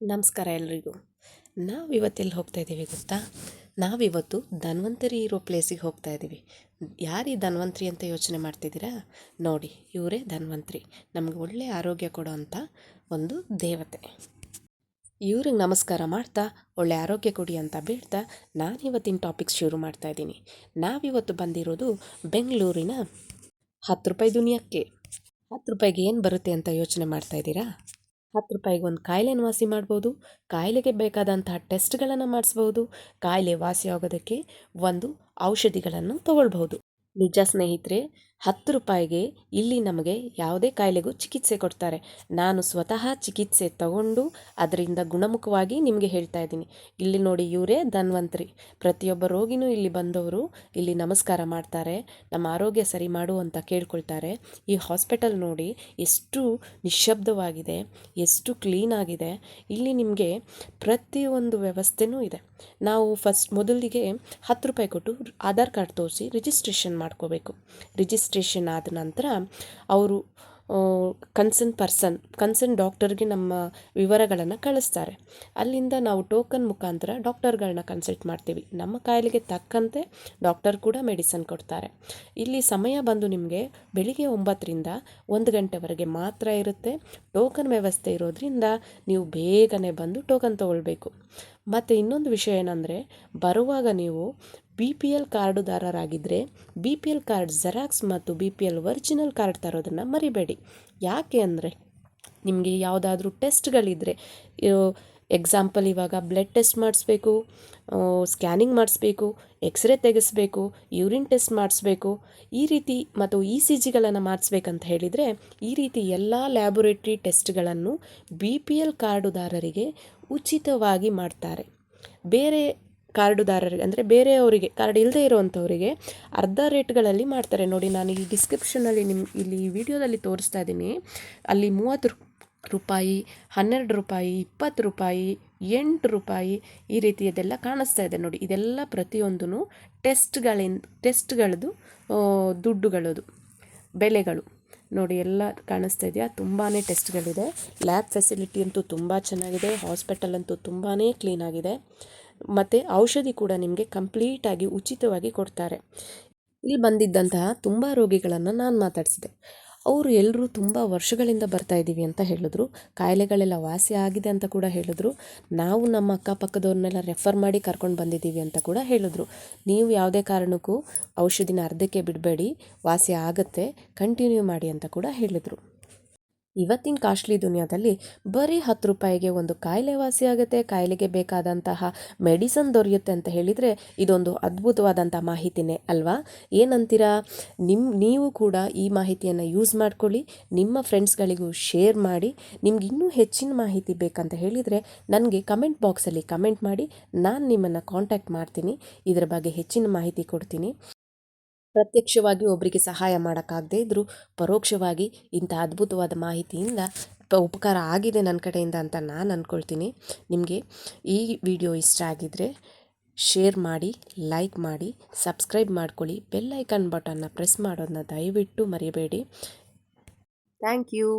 ನಮಸ್ಕಾರ ಎಲ್ರಿಗೂ. ನಾವಿವತ್ತೆಲ್ಲಿ ಹೋಗ್ತಾ ಇದ್ದೀವಿ ಗೊತ್ತಾ? ನಾವಿವತ್ತು ಧನ್ವಂತರಿ ಇರೋ ಪ್ಲೇಸಿಗೆ ಹೋಗ್ತಾ ಇದ್ದೀವಿ ಯಾರು ಧನ್ವಂತರಿ ಅಂತ ಯೋಚನೆ ಮಾಡ್ತಿದ್ದೀರಾ? ನೋಡಿ, ಇವರೇ ಧನ್ವಂತರಿ. ನಮ್ಗೆ ಒಳ್ಳೆ ಆರೋಗ್ಯ ಕೊಡೋ ಅಂಥ ಒಂದು ದೇವತೆ. ಇವ್ರಿಗೆ ನಮಸ್ಕಾರ ಮಾಡ್ತಾ, ಒಳ್ಳೆ ಆರೋಗ್ಯ ಕೊಡಿ ಅಂತ ಬೀಳ್ತಾ ನಾನು ಇವತ್ತಿನ ಟಾಪಿಕ್ಸ್ ಶುರು ಮಾಡ್ತಾ ಇದ್ದೀನಿ ನಾವಿವತ್ತು ಬಂದಿರೋದು ಬೆಂಗಳೂರಿನ ಹತ್ತು ರೂಪಾಯಿ ದುನಿಯಕ್ಕೆ. ಹತ್ತು ರೂಪಾಯಿಗೆ ಏನು ಬರುತ್ತೆ ಅಂತ ಯೋಚನೆ ಮಾಡ್ತಾ ಇದ್ದೀರಾ ಹತ್ತು ರೂಪಾಯಿಗೆ ಒಂದು ಕಾಯಿಲೆನ ವಾಸಿ ಮಾಡ್ಬೋದು, ಕಾಯಿಲೆಗೆ ಬೇಕಾದಂತಹ ಟೆಸ್ಟ್ಗಳನ್ನು ಮಾಡಿಸ್ಬೋದು, ಕಾಯಿಲೆ ವಾಸಿ ಆಗೋದಕ್ಕೆ ಒಂದು ಔಷಧಿಗಳನ್ನು ತಗೊಳ್ಬಹುದು. ನಿಜ ಸ್ನೇಹಿತರೆ ಹತ್ತು ರೂಪಾಯಿಗೆ ಇಲ್ಲಿ ನಮಗೆ ಯಾವುದೇ ಕಾಯಿಲೆಗೂ ಚಿಕಿತ್ಸೆ ಕೊಡ್ತಾರೆ. ನಾನು ಸ್ವತಃ ಚಿಕಿತ್ಸೆ ತಗೊಂಡು ಅದರಿಂದ ಗುಣಮುಖವಾಗಿ ನಿಮಗೆ ಹೇಳ್ತಾ ಇದ್ದೀನಿ. ಇಲ್ಲಿ ನೋಡಿ ಇವರೇ ಧನ್ವಂತರಿ. ಪ್ರತಿಯೊಬ್ಬ ರೋಗಿನೂ ಇಲ್ಲಿ ಬಂದವರು ಇಲ್ಲಿ ನಮಸ್ಕಾರ ಮಾಡ್ತಾರೆ, ನಮ್ಮ ಆರೋಗ್ಯ ಸರಿ ಮಾಡು ಅಂತ ಕೇಳ್ಕೊಳ್ತಾರೆ. ಈ ಹಾಸ್ಪಿಟಲ್ ನೋಡಿ ಎಷ್ಟು ನಿಶಬ್ದವಾಗಿದೆ ಎಷ್ಟು ಕ್ಲೀನ್ ಆಗಿದೆ. ಇಲ್ಲಿ ನಿಮಗೆ ಪ್ರತಿಯೊಂದು ವ್ಯವಸ್ಥೆನೂ ಇದೆ. ನಾವು ಫಸ್ಟ್ ಮೊದಲಿಗೆ ಹತ್ತು ರೂಪಾಯಿ ಕೊಟ್ಟು ಆಧಾರ್ ಕಾರ್ಡ್ ತೋರಿಸಿ ರಿಜಿಸ್ಟ್ರೇಷನ್ ಮಾಡ್ಕೋಬೇಕು. ರಿಜಿಸ್ಟ್ರೇಷನ್ ಆದ ನಂತರ ಅವರು ಕನ್ಸರ್ನ್ ಪರ್ಸನ್, ಕನ್ಸರ್ನ್ ಡಾಕ್ಟರ್ಗೆ ನಮ್ಮ ವಿವರಗಳನ್ನು ಕಳಿಸ್ತಾರೆ. ಅಲ್ಲಿಂದ ನಾವು ಟೋಕನ್ ಮುಖಾಂತರ ಡಾಕ್ಟರ್ಗಳನ್ನ ಕನ್ಸಲ್ಟ್ ಮಾಡ್ತೀವಿ. ನಮ್ಮ ಕಾಯಿಲೆಗೆ ತಕ್ಕಂತೆ ಡಾಕ್ಟರ್ ಕೂಡ ಮೆಡಿಸನ್ ಕೊಡ್ತಾರೆ. ಇಲ್ಲಿ ಸಮಯ ಬಂದು ನಿಮಗೆ ಬೆಳಿಗ್ಗೆ ಒಂಬತ್ತರಿಂದ ಒಂದು ಗಂಟೆವರೆಗೆ ಮಾತ್ರ ಇರುತ್ತೆ. ಟೋಕನ್ ವ್ಯವಸ್ಥೆ ಇರೋದ್ರಿಂದ ನೀವು ಬೇಗನೆ ಬಂದು ಟೋಕನ್ ತೊಗೊಳ್ಬೇಕು. ಮತ್ತು ಇನ್ನೊಂದು ವಿಷಯ ಏನಂದರೆ, ಬರುವಾಗ ನೀವು B P L ಕಾರ್ಡುದಾರರಾಗಿದ್ದರೆ B P L card xerox ಮತ್ತು B P L original card ತರೋದನ್ನು ಮರಿಬೇಡಿ. ಯಾಕೆ ಅಂದರೆ ನಿಮಗೆ ಯಾವುದಾದ್ರೂ ಟೆಸ್ಟ್ಗಳಿದ್ದರೆ ಎಕ್ಸಾಂಪಲ್ ಇವಾಗ ಬ್ಲಡ್ ಟೆಸ್ಟ್ ಮಾಡಿಸ್ಬೇಕು ಸ್ಕ್ಯಾನಿಂಗ್ ಮಾಡಿಸ್ಬೇಕು ಎಕ್ಸ್ರೇ ತೆಗೆಸ್ಬೇಕು ಯೂರಿನ್ ಟೆಸ್ಟ್ ಮಾಡಿಸ್ಬೇಕು, ಈ ರೀತಿ ಮತ್ತು ಇ ಸಿ ಜಿಗಳನ್ನು ಮಾಡಿಸ್ಬೇಕಂತ ಹೇಳಿದರೆ, ಈ ರೀತಿ ಎಲ್ಲ ಲ್ಯಾಬೊರೇಟ್ರಿ ಟೆಸ್ಟ್ಗಳನ್ನು ಬಿ ಪಿ ಎಲ್ ಕಾರ್ಡುದಾರರಿಗೆ ಉಚಿತವಾಗಿ ಮಾಡ್ತಾರೆ. ಬೇರೆ ಕಾರ್ಡುದಾರರಿಗೆ, ಅಂದರೆ ಬೇರೆಯವರಿಗೆ, ಕಾರ್ಡ್ ಇಲ್ಲದೆ ಇರೋವಂಥವರಿಗೆ ಅರ್ಧ ರೇಟ್ಗಳಲ್ಲಿ ಮಾಡ್ತಾರೆ. ನೋಡಿ, ನಾನು ಈ ಡಿಸ್ಕ್ರಿಪ್ಷನಲ್ಲಿ ನಿಮ್ಮ ಇಲ್ಲಿ ವಿಡಿಯೋದಲ್ಲಿ ತೋರಿಸ್ತಾ ಇದ್ದೀನಿ. ಅಲ್ಲಿ ಮೂವತ್ತು ರೂಪಾಯಿ, ಹನ್ನೆರಡು ರೂಪಾಯಿ, ಇಪ್ಪತ್ತು ರೂಪಾಯಿ, ಎಂಟು ರೂಪಾಯಿ ಈ ರೀತಿಯದೆಲ್ಲ ಕಾಣಿಸ್ತಾ ಇದೆ. ನೋಡಿ, ಇದೆಲ್ಲ ಪ್ರತಿಯೊಂದೂ ಟೆಸ್ಟ್ಗಳಿಂದ ಟೆಸ್ಟ್ಗಳದು ದುಡ್ಡುಗಳದು, ಬೆಲೆಗಳು. ನೋಡಿ, ಎಲ್ಲ ಕಾಣಿಸ್ತಾ ಇದೆಯಾ? ತುಂಬಾ ಟೆಸ್ಟ್ಗಳಿದೆ. ಲ್ಯಾಬ್ ಫೆಸಿಲಿಟಿ ಅಂತೂ ತುಂಬ ಚೆನ್ನಾಗಿದೆ. ಹಾಸ್ಪಿಟಲ್ ಅಂತೂ ತುಂಬಾ ಕ್ಲೀನಾಗಿದೆ ಮತ್ತು ಔಷಧಿ ಕೂಡ ನಿಮಗೆ ಕಂಪ್ಲೀಟಾಗಿ ಉಚಿತವಾಗಿ ಕೊಡ್ತಾರೆ. ಇಲ್ಲಿ ಬಂದಿದ್ದಂತಹ ತುಂಬ ರೋಗಿಗಳನ್ನು ನಾನು ಮಾತಾಡಿಸಿದೆ. ಅವರು ಎಲ್ಲರೂ ತುಂಬ ವರ್ಷಗಳಿಂದ ಬರ್ತಾ ಇದ್ದೀವಿ ಅಂತ ಹೇಳಿದ್ರು. ಕಾಯಿಲೆಗಳೆಲ್ಲ ವಾಸಿ ಆಗಿದೆ ಅಂತ ಕೂಡ ಹೇಳಿದ್ರು. ನಾವು ನಮ್ಮ ಅಕ್ಕಪಕ್ಕದವ್ರನ್ನೆಲ್ಲ ರೆಫರ್ ಮಾಡಿ ಕರ್ಕೊಂಡು ಬಂದಿದ್ದೀವಿ ಅಂತ ಕೂಡ ಹೇಳಿದ್ರು. ನೀವು ಯಾವುದೇ ಕಾರಣಕ್ಕೂ ಔಷಧಿನ ಅರ್ಧಕ್ಕೆ ಬಿಡಬೇಡಿ. ವಾಸಿ ಆಗುತ್ತೆ. ಕಂಟಿನ್ಯೂ ಮಾಡಿ ಅಂತ ಕೂಡ ಹೇಳಿದರು. ಇವತ್ತಿನ ಕಾಸ್ಟ್ಲಿ ದುನಿಯಾದಲ್ಲಿ ಬರೀ ಹತ್ತು ರೂಪಾಯಿಗೆ ಒಂದು ಕಾಯಿಲೆ ವಾಸಿಯಾಗುತ್ತೆ ಕಾಯಿಲೆಗೆ ಬೇಕಾದಂತಹ ಮೆಡಿಸನ್ ದೊರೆಯುತ್ತೆ ಅಂತ ಹೇಳಿದರೆ ಇದೊಂದು ಅದ್ಭುತವಾದಂಥ ಮಾಹಿತಿನೇ ಅಲ್ವಾ? ಏನಂತೀರಾ? ನಿಮ್ಮ ನೀವು ಕೂಡ ಈ ಮಾಹಿತಿಯನ್ನು ಯೂಸ್ ಮಾಡ್ಕೊಳ್ಳಿ, ನಿಮ್ಮ ಫ್ರೆಂಡ್ಸ್ಗಳಿಗೂ ಶೇರ್ ಮಾಡಿ, ನಿಮ್ಗೆ ಇನ್ನೂ ಹೆಚ್ಚಿನ ಮಾಹಿತಿ ಬೇಕಂತ ಹೇಳಿದರೆ ನನಗೆ ಕಮೆಂಟ್ ಬಾಕ್ಸಲ್ಲಿ ಕಮೆಂಟ್ ಮಾಡಿ, ನಾನು ನಿಮ್ಮನ್ನು ಕಾಂಟ್ಯಾಕ್ಟ್ ಮಾಡ್ತೀನಿ. ಇದರ ಬಗ್ಗೆ ಹೆಚ್ಚಿನ ಮಾಹಿತಿ ಕೊಡ್ತೀನಿ. ಪ್ರತ್ಯಕ್ಷವಾಗಿ ಒಬ್ಬರಿಗೆ ಸಹಾಯ ಮಾಡೋಕ್ಕಾಗದೇ ಇದ್ದರೂ ಪರೋಕ್ಷವಾಗಿ ಇಂಥ ಅದ್ಭುತವಾದ ಮಾಹಿತಿಯಿಂದ ಉಪಕಾರ ಆಗಿದೆ ನನ್ನ ಕಡೆಯಿಂದ ಅಂತ ನಾನು ಅಂದ್ಕೊಳ್ತೀನಿ ನಿಮಗೆ ಈ ವಿಡಿಯೋ ಇಷ್ಟ ಆಗಿದ್ದರೆ ಶೇರ್ ಮಾಡಿ, ಲೈಕ್ ಮಾಡಿ, ಸಬ್ಸ್ಕ್ರೈಬ್ ಮಾಡ್ಕೊಳ್ಳಿ. ಬೆಲ್ ಐಕನ್ ಬಟನ್ನ ಪ್ರೆಸ್ ಮಾಡೋದನ್ನ ದಯವಿಟ್ಟು ಮರಿಬೇಡಿ. Thank you.